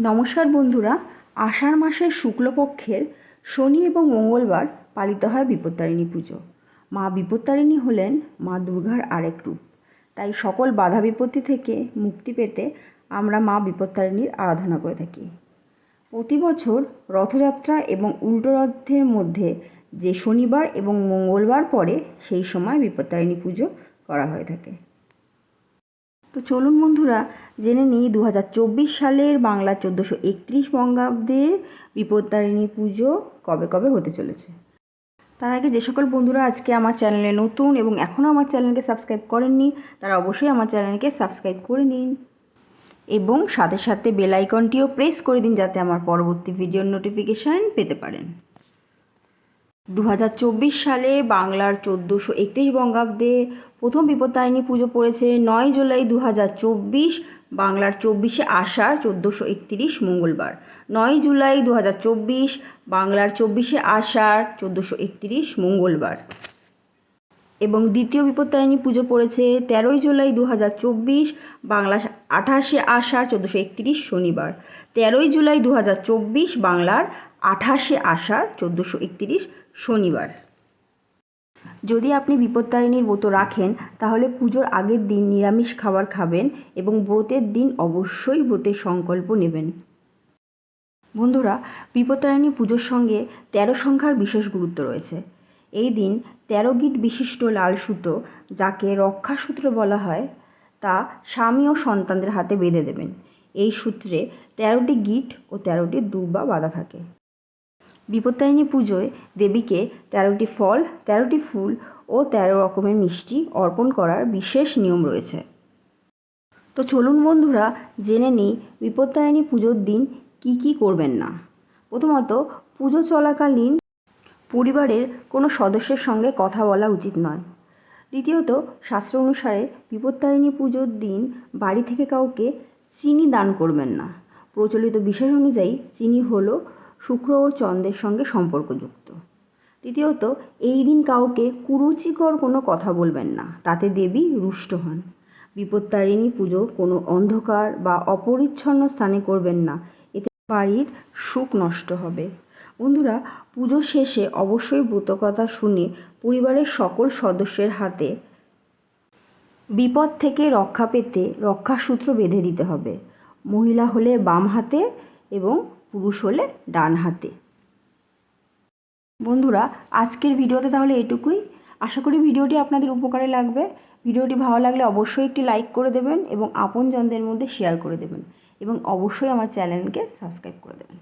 নমস্কার বন্ধুরা, আষাঢ় মাসের শুক্লপক্ষের শনি এবং মঙ্গলবার পালিত হয় বিপত্তারিণী পুজো। মা বিপত্তারিণী হলেন মা দুর্গার আরেক রূপ। তাই সকল বাধা বিপত্তি থেকে মুক্তি পেতে আমরা মা বিপত্তারিণীর আরাধনা করে থাকি। প্রতি বছর রথযাত্রা এবং উল্টো রথের মধ্যে যে শনিবার এবং মঙ্গলবার পড়ে, সেই সময় বিপত্তারিণী পুজো করা হয়ে থাকে। তো চলুন বন্ধুরা, জেনে নিই দু হাজার চব্বিশ সালের বাংলা চোদ্দোশো একত্রিশ বঙ্গাব্দের বিপত্তারিণী পুজো কবে কবে হতে চলেছে। তার আগে যে সকল বন্ধুরা আজকে আমার চ্যানেলে নতুন এবং এখনও আমার চ্যানেলকে সাবস্ক্রাইব করেননি, তারা অবশ্যই আমার চ্যানেলকে সাবস্ক্রাইব করে নিন এবং সাথে সাথে বেল আইকনটিও প্রেস করে দিন যাতে আমার পরবর্তী ভিডিওর নোটিফিকেশান পেতে পারেন। দু হাজার চব্বিশ সালে বাংলার চোদ্দোশো একত্রিশ বঙ্গাব্দে প্রথম বিপত্তায়নী পুজো পড়েছে নয় জুলাই দু হাজার চব্বিশ, বাংলার চব্বিশে আষাঢ় চোদ্দোশো একত্রিশ মঙ্গলবার। নয় জুলাই দু হাজার চব্বিশ, বাংলার চব্বিশে আষাঢ় চোদ্দোশো একত্রিশ মঙ্গলবার। এবং দ্বিতীয় বিপত্তায়নী পুজো পড়েছে তেরোই জুলাই দু হাজার চব্বিশ বাংলা আঠাশে আষাঢ় চোদ্দোশো একত্রিশ শনিবার। তেরোই জুলাই দু হাজার চব্বিশ, বাংলার আঠাশে আষাঢ় চোদ্দোশো একত্রিশ শনিবার। যদি আপনি বিপত্তারিণীর ব্রত রাখেন, তাহলে পুজোর আগের দিন নিরামিষ খাবার খাবেন এবং ব্রতের দিন অবশ্যই ব্রতের সংকল্প নেবেন। বন্ধুরা, বিপত্তারিণী পুজোর সঙ্গে তেরো সংখ্যার বিশেষ গুরুত্ব রয়েছে। এই দিন তেরো গিট বিশিষ্ট লাল সুতো, যাকে রক্ষাসূত্র বলা হয়, তা স্বামী ও সন্তানদের হাতে বেঁধে দেবেন। এই সূত্রে তেরোটি গিট ও তেরোটি দুর্বা বাঁধা থাকে। বিপত্তারিণী পুজোয় দেবীকে তেরোটি ফল, তেরোটি ফুল ও তেরো রকমের মিষ্টি অর্পণ করার বিশেষ নিয়ম রয়েছে। তো চলুন বন্ধুরা, জেনে নিই বিপত্তারিণী পুজোর দিন কি কি করবেন না। প্রথমত, পুজো চলাকালীন পরিবারের কোনো সদস্যের সঙ্গে কথা বলা উচিত নয়। দ্বিতীয়ত, শাস্ত্র অনুসারে বিপত্তারিণী পুজোর দিন বাড়ি থেকে কাউকে চিনি দান করবেন না। প্রচলিত বিশ্বাস অনুযায়ী চিনি হলো শুক্র ও চন্দ্রের সঙ্গে সম্পর্কযুক্ত। তৃতীয়ত এই দিন কাউকে কুরুচিকর কোনো কথা বলবেন না, তাতে দেবী রুষ্ট হন। বিপত্তারিণী পুজো কোনো অন্ধকার বা অপরিচ্ছন্ন স্থানে করবেন না, এতে বাড়ির সুখ নষ্ট হবে। বন্ধুরা, পুজো শেষে অবশ্যই ব্রতকথা শুনে পরিবারের সকল সদস্যের হাতে বিপদ থেকে রক্ষা পেতে রক্ষাসূত্র বেঁধে দিতে হবে। মহিলা হলে বাম হাতে এবং পুরুষ হলে ডান হাতে। বন্ধুরা, আজকের ভিডিওতে তাহলে এটুকুই। আশা করি ভিডিওটি আপনাদের উপকারে লাগবে। ভিডিওটি ভালো লাগলে অবশ্যই একটি লাইক করে দেবেন এবং আপনজনদের মধ্যে শেয়ার করে দেবেন এবং অবশ্যই আমার চ্যানেলকে সাবস্ক্রাইব করে দেবেন।